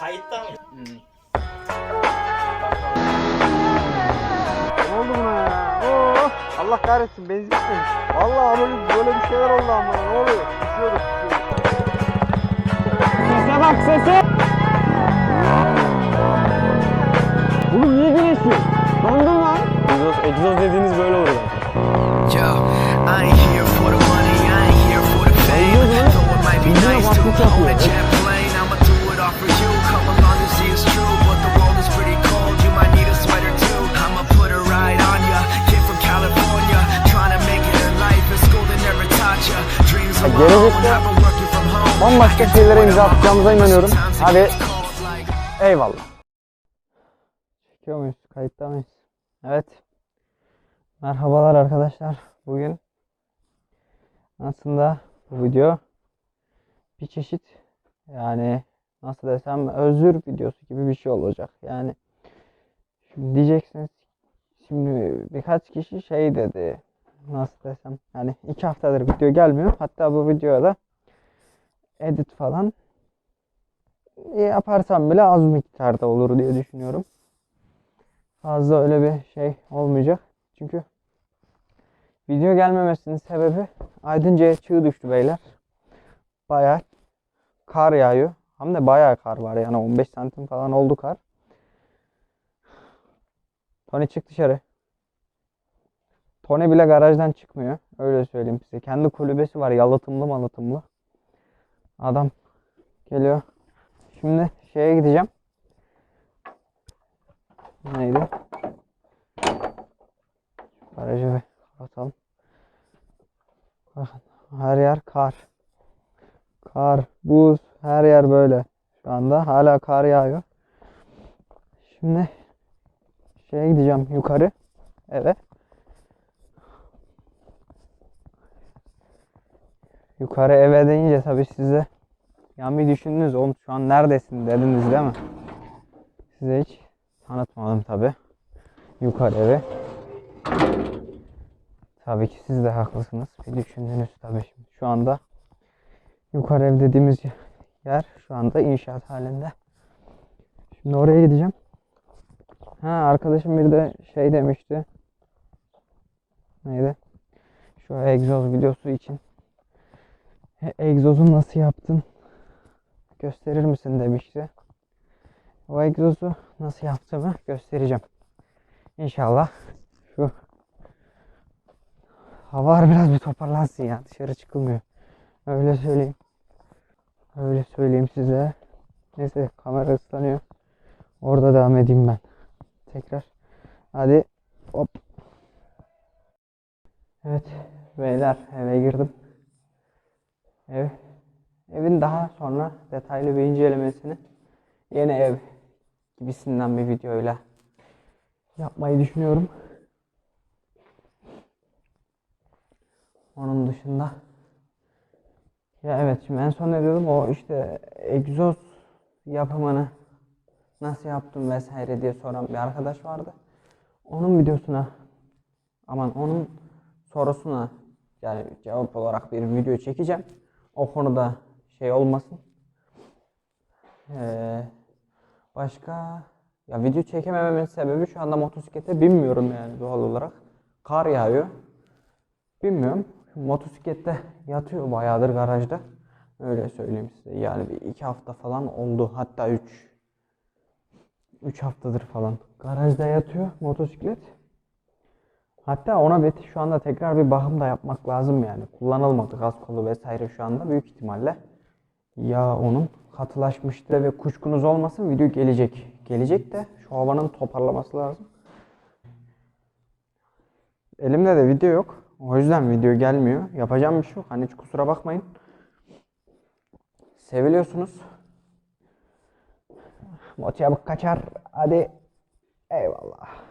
Kayıtta mı? Ne oldu buna ya? Oo, Allah kahretsin benzin bitmemiş. Vallahi böyle, böyle bir şeyler oldu ama ne oluyor? Düşüyorduk. Sese bak sese. Oğlum niye güneşiyor? Dondun lan. Egzoz, egzoz dediğiniz böyle olur zaten. Yo, I ain't here for the money, I ain't here for the fame. Though it might be nice to own a jet gelecekte. Bambaşka şeylere imza atacağımıza inanıyorum. Hadi eyvallah. Çekiyor muyuz? Kayıtta mıyız? Evet. Merhabalar arkadaşlar. Bugün aslında bu video bir çeşit yani nasıl desem özür videosu gibi bir şey olacak. Yani şimdi diyeceksiniz şimdi birkaç kişi şey dedi nasıl desem yani iki haftadır video gelmiyor. Hatta bu videoda edit falan yaparsam bile az miktarda olur diye düşünüyorum. Fazla öyle bir şey olmayacak. Çünkü video gelmemesinin sebebi Aydınca'ya çığ düştü beyler. Bayağı kar yağıyor. Hem de bayağı kar var yani 15 santim falan oldu kar. Tony çık dışarı. Tony bile garajdan çıkmıyor. Öyle söyleyeyim size. Kendi kulübesi var yalıtımlı malıtımlı. Adam geliyor. Şimdi şeye gideceğim. Neydi? Garajı bir kapatalım. Bakın her yer kar. Kar, buz, her yer böyle. Şu anda hala kar yağıyor. Şimdi şeye gideceğim yukarı eve. Yukarı eve deyince tabii size yani bir düşündünüz oğlum şu an neredesin dediniz değil mi? Size hiç tanıtmadım tabi. Yukarı evi. Tabii ki siz de haklısınız. Bir düşündünüz tabii şimdi. Şu anda yukarı ev dediğimiz yer şu anda inşaat halinde. Şimdi oraya gideceğim. Ha arkadaşım bir de şey demişti. Neydi? Şu egzoz videosu için. E, egzozu nasıl yaptın? Gösterir misin demişti. O egzozu nasıl yaptığımı göstereceğim. İnşallah şu hava biraz bir toparlansın ya. Dışarı çıkılmıyor. Öyle söyleyeyim. Öyle söyleyeyim size. Neyse kamera ıslanıyor. Orada devam edeyim ben. Tekrar. Hadi hop. Evet beyler eve girdim. Ev. Evin daha sonra detaylı bir incelemesini yeni ev gibisinden bir videoyla yapmayı düşünüyorum. Onun dışında ya evet şimdi en son ne diyordum o işte egzoz yapımını nasıl yaptım vesaire diye soran bir arkadaş vardı. Onun videosuna aman onun sorusuna yani cevap olarak bir video çekeceğim. O konuda şey olmasın. Ee, başka ya video çekemememin sebebi şu anda motosiklete binmiyorum yani doğal olarak. Kar yağıyor. Bilmiyorum. Motosiklette yatıyor bayağıdır garajda. Öyle söyleyeyim size. Yani bir iki hafta falan oldu. Hatta üç. Üç haftadır falan. Garajda yatıyor motosiklet. Hatta ona bir şu anda tekrar bir bakım da yapmak lazım yani. Kullanılmadı gaz kolu vesaire şu anda büyük ihtimalle. Ya onun katılaşmıştır ve kuşkunuz olmasın video gelecek. Gelecek de şu havanın toparlaması lazım. Elimde de video yok. O yüzden video gelmiyor. Yapacağım bir şey yok. Hani hiç kusura bakmayın. Seviliyorsunuz. Mot kaçar. Hadi. Eyvallah.